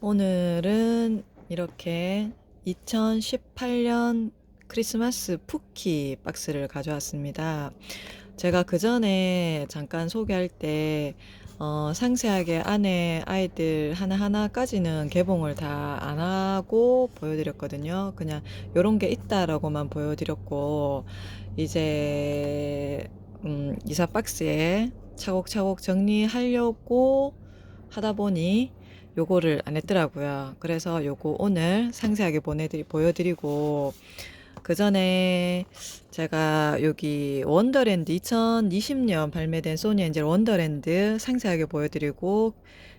오늘은 이렇게 2018년 크리스마스 쿠키 박스를 가져왔습니다. 제가 그 전에 잠깐 소개할 때 어, 상세하게 안에 아이들 하나하나까지는 개봉을 다 안 하고 보여드렸거든요. 그냥 요런 게 있다라고만 보여드렸고, 이제, 음, 이사 박스에 차곡차곡 정리하려고 하다 보니 요거를 안 했더라고요. 그래서 요거 오늘 상세하게 보내드리, 보여드리고, 그 전에 제가 여기 원더랜드 2020년 발매된 소니 엔젤 원더랜드 상세하게 보여드리고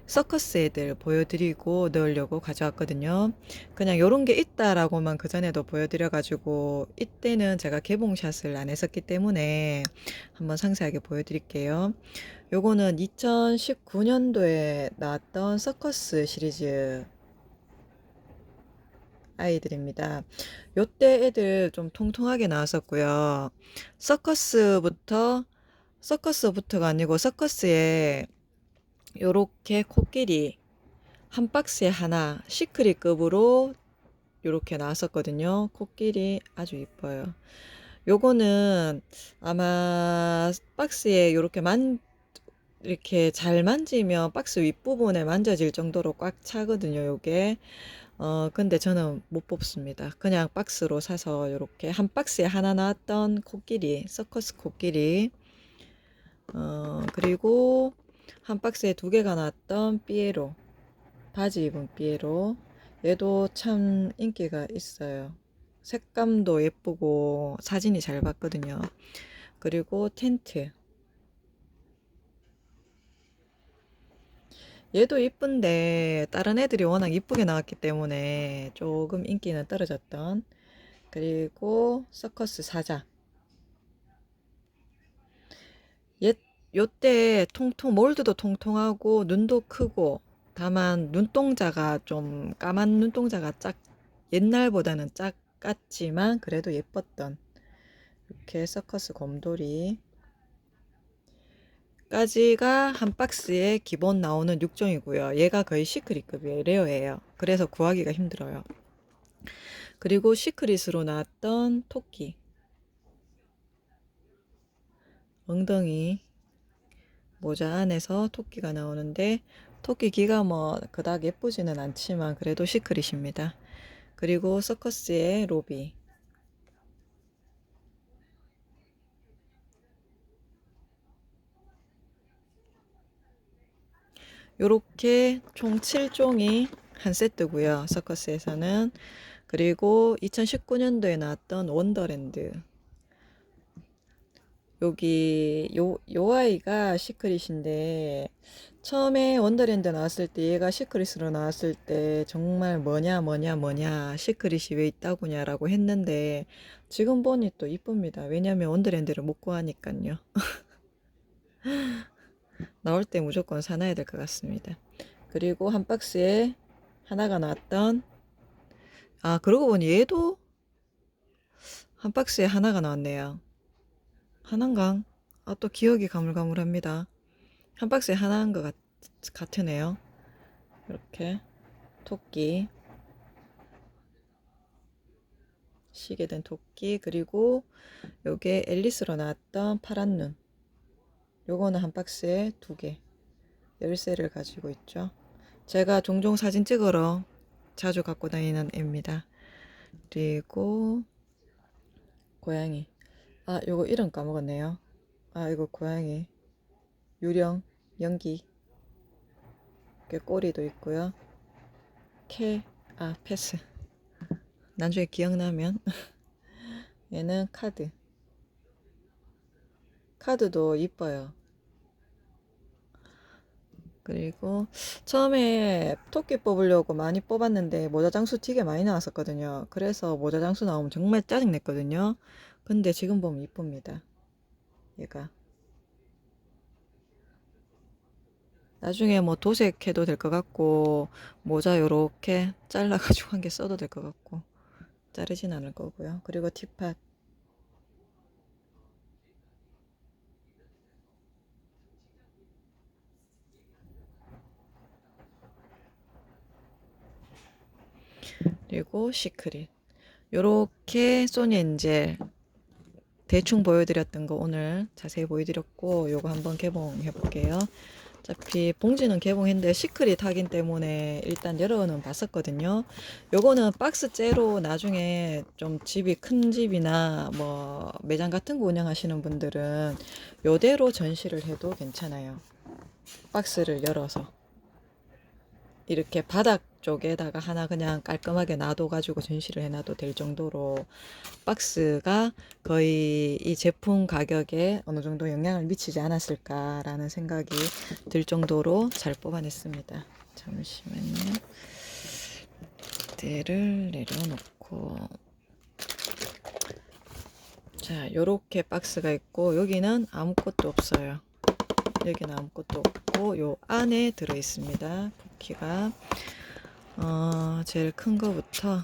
서커스 애들 보여드리고 넣으려고 가져왔거든요. 그냥 요런 게 있다라고만 그 전에도 보여드려가지고 이때는 제가 개봉샷을 안 했었기 때문에 한번 상세하게 보여드릴게요. 요거는 2019년도에 나왔던 서커스 시리즈 아이들입니다. 요때 애들 좀 통통하게 나왔었고요. 서커스부터 서커스부터가 아니고 서커스에 요렇게 코끼리 한 박스에 하나 시크릿급으로 요렇게 나왔었거든요. 코끼리 아주 이뻐요. 요거는 아마 박스에 요렇게 만 이렇게 잘 만지면 박스 윗부분에 만져질 정도로 꽉 차거든요. 요게 어, 근데 저는 못 뽑습니다. 그냥 박스로 사서 이렇게 한 박스에 하나 나왔던 코끼리, 서커스 코끼리, 어, 그리고 한 박스에 두 개가 나왔던 삐에로, 바지 입은 삐에로. 얘도 참 인기가 있어요. 색감도 예쁘고 사진이 잘 봤거든요. 그리고 텐트. 얘도 이쁜데 다른 애들이 워낙 이쁘게 나왔기 때문에 조금 인기는 떨어졌던. 그리고 서커스 사자. 얘 요때 통통 몰드도 통통하고 눈도 크고 다만 눈동자가 좀 까만 눈동자가 작 옛날보다는 작았지만 그래도 예뻤던. 이렇게 서커스 곰돌이 까지가 한 박스에 기본 나오는 6종이고요. 얘가 거의 시크릿급이에요. 레어예요. 그래서 구하기가 힘들어요. 그리고 시크릿으로 나왔던 토끼. 엉덩이 모자 안에서 토끼가 나오는데 토끼 귀가 뭐 그닥 예쁘지는 않지만 그래도 시크릿입니다. 그리고 서커스의 로비. 요렇게 총 7종이 한 세트고요. 서커스에서는. 그리고 2019년도에 나왔던 원더랜드. 여기 요, 요 아이가 시크릿인데 처음에 원더랜드 나왔을 때 얘가 시크릿으로 나왔을 때 정말 뭐냐 뭐냐 뭐냐 시크릿이 왜 있다고냐 라고 했는데 지금 보니 또 이쁩니다. 왜냐면 원더랜드를 못 구하니까요. 나올 때 무조건 사놔야 될 것 같습니다. 그리고 한 박스에 하나가 나왔던 아 그러고 보니 얘도 한 박스에 하나가 나왔네요. 하나인가? 아또 기억이 가물가물합니다. 한 박스에 하나인 것 같, 같으네요. 이렇게 토끼 시계 된 토끼 그리고 요게 앨리스로 나왔던 파란 눈 요거는 한 박스에 두 개, 열쇠를 가지고 있죠. 제가 종종 사진 찍으러 자주 갖고 다니는 애입니다. 그리고 고양이. 아, 요거 이름 까먹었네요. 아, 이거 고양이. 유령, 연기. 이렇게 꼬리도 있고요. 캐, 아, 패스. 나중에 기억나면. 얘는 카드. 카드도 이뻐요. 그리고 처음에 토끼 뽑으려고 많이 뽑았는데 모자 장수 되게 많이 나왔었거든요. 그래서 모자 장수 나오면 정말 짜증냈거든요. 근데 지금 보면 이쁩니다. 얘가. 나중에 뭐 도색해도 될 것 같고 모자 요렇게 잘라가지고 한 개 써도 될 것 같고 자르진 않을 거고요. 그리고 티팟 그리고 시크릿. 요렇게 소니 엔젤 대충 보여드렸던 거 오늘 자세히 보여드렸고 요거 한번 개봉해 볼게요. 어차피 봉지는 개봉했는데 시크릿 하긴 때문에 일단 열어는 봤었거든요. 요거는 박스째로 나중에 좀 집이 큰 집이나 뭐 매장 같은 거 운영하시는 분들은 요대로 전시를 해도 괜찮아요. 박스를 열어서 이렇게 바닥 쪽에다가 하나 그냥 깔끔하게 놔둬가지고 전시를 해놔도 될 정도로 박스가 거의 이 제품 가격에 어느 정도 영향을 미치지 않았을까라는 생각이 들 정도로 잘 뽑아냈습니다. 잠시만요. 대를 내려놓고 자 요렇게 박스가 있고 여기는 아무것도 없어요. 여기는 아무것도 없고 요 안에 들어 있습니다. 쿠키가 어, 제일 큰 거부터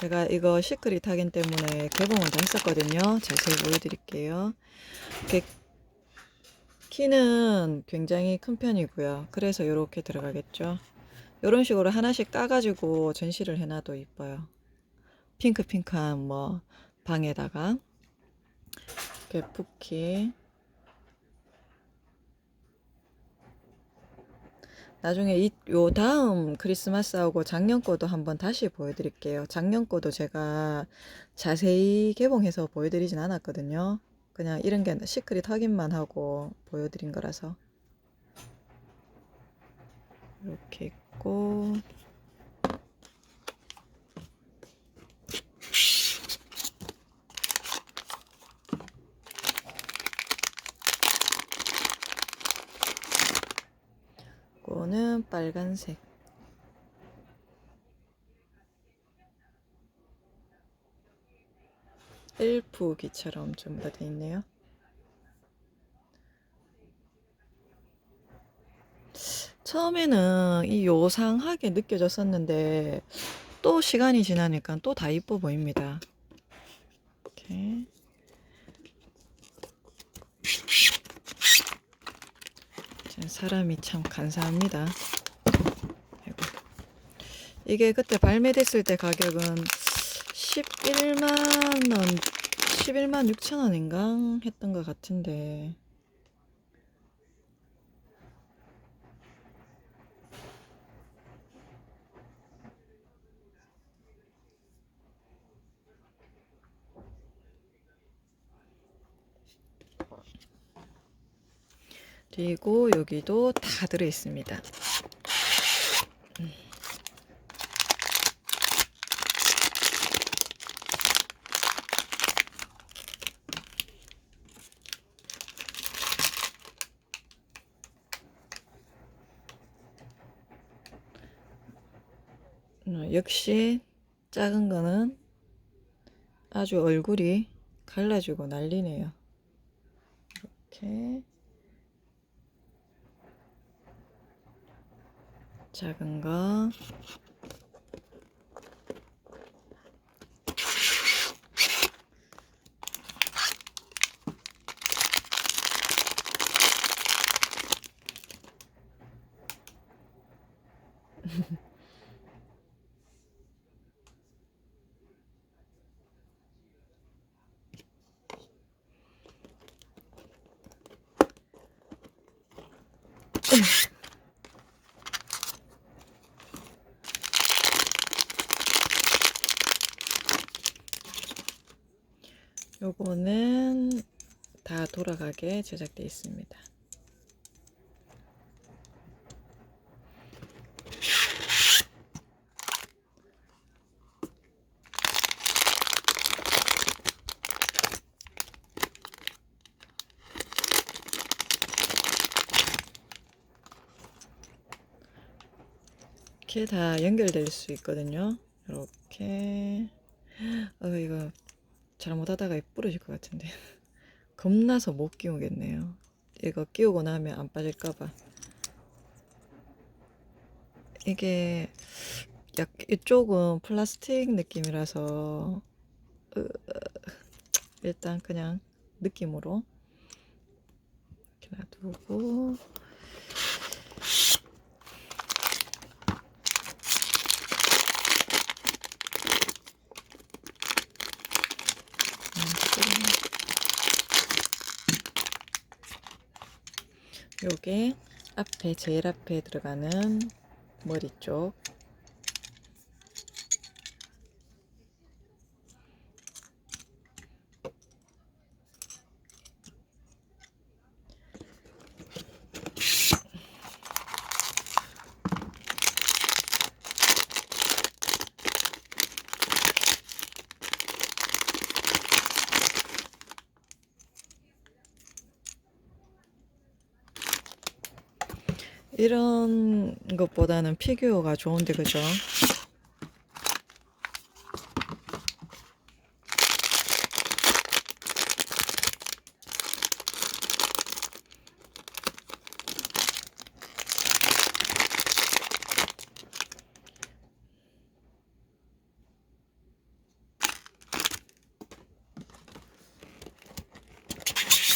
제가 이거 시크릿 하긴 때문에 개봉을 다 했었거든요. 자세히 보여드릴게요. 이렇게 키는 굉장히 큰 편이고요. 그래서 이렇게 들어가겠죠. 이런 식으로 하나씩 까가지고 전시를 해놔도 이뻐요. 핑크핑크한 뭐 방에다가 이렇게 쿠키 나중에 이, 요 다음 크리스마스하고 작년 거도 한번 다시 보여드릴게요. 작년 거도 제가 자세히 개봉해서 보여드리진 않았거든요. 그냥 이런 게 시크릿 확인만 하고 보여드린 거라서. 이렇게 있고. 이거는 빨간색. 엘프기처럼 전부 다 돼 있네요. 처음에는 이 요상하게 느껴졌었는데 또 시간이 지나니까 또 다 이뻐 보입니다. 이렇게. 사람이 참 간사합니다. 아이고. 이게 그때 발매됐을 때 가격은 11만 원, 11만 6천 원인가 했던 것 같은데. 그리고 여기도 다 들어 있습니다. 어, 역시 작은 거는 아주 얼굴이 갈라지고 난리네요. 이렇게 작은 거 요거는 다 돌아가게 제작되어 있습니다. 이렇게 다 연결될 수 있거든요. 이렇게 어 이거 잘못하다가 부러질 것 같은데 겁나서 못 끼우겠네요. 이거 끼우고 나면 안 빠질까봐. 이게 약 이쪽은 플라스틱 느낌이라서 으, 일단 그냥 느낌으로 이렇게 놔두고 있거든요. 요게 앞에 제일 앞에 들어가는 머리 쪽 이런 것보다는 피규어가 좋은데 그죠?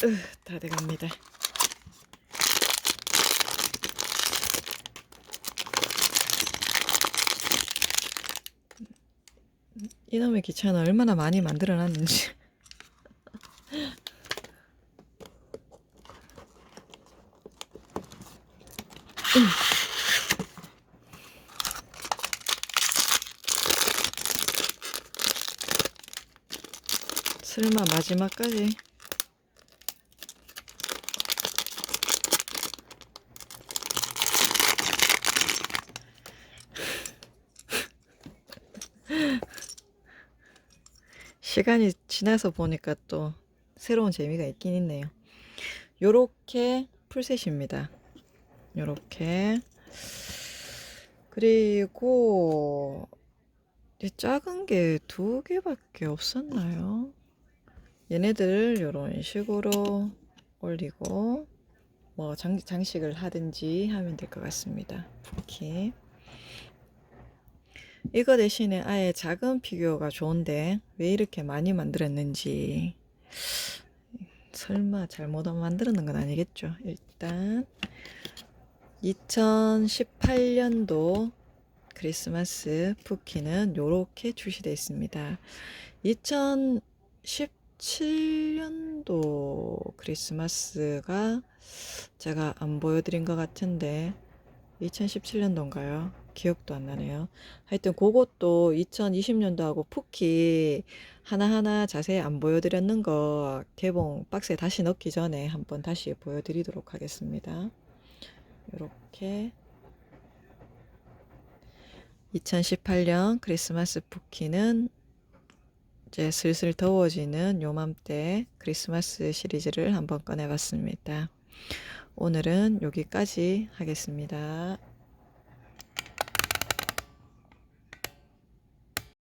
으, 다 돼갑니다. 이놈의 기차는 얼마나 많이 만들어 놨는지. 설마 마지막까지 시간이 지나서 보니까 또 새로운 재미가 있긴 있네요. 요렇게 풀셋입니다. 요렇게. 그리고 이 작은 게 두 개밖에 없었나요? 얘네들 요런 식으로 올리고 뭐 장, 장식을 하든지 하면 될 것 같습니다. 부키. 이거 대신에 아예 작은 피규어가 좋은데 왜 이렇게 많이 만들었는지 설마 잘못 만들었는 건 아니겠죠. 일단 2018년도 크리스마스 푸키는 이렇게 출시되어 있습니다. 2017년도 크리스마스가 제가 안 보여드린 것 같은데 2017년도인가요? 기억도 안 나네요. 하여튼 그것도 2020년도하고 푸키 하나하나 자세히 안 보여드렸는 거 개봉 박스에 다시 넣기 전에 한번 다시 보여드리도록 하겠습니다. 이렇게 2018년 크리스마스 푸키는 이제 슬슬 더워지는 요맘때 크리스마스 시리즈를 한번 꺼내봤습니다. 오늘은 여기까지 하겠습니다.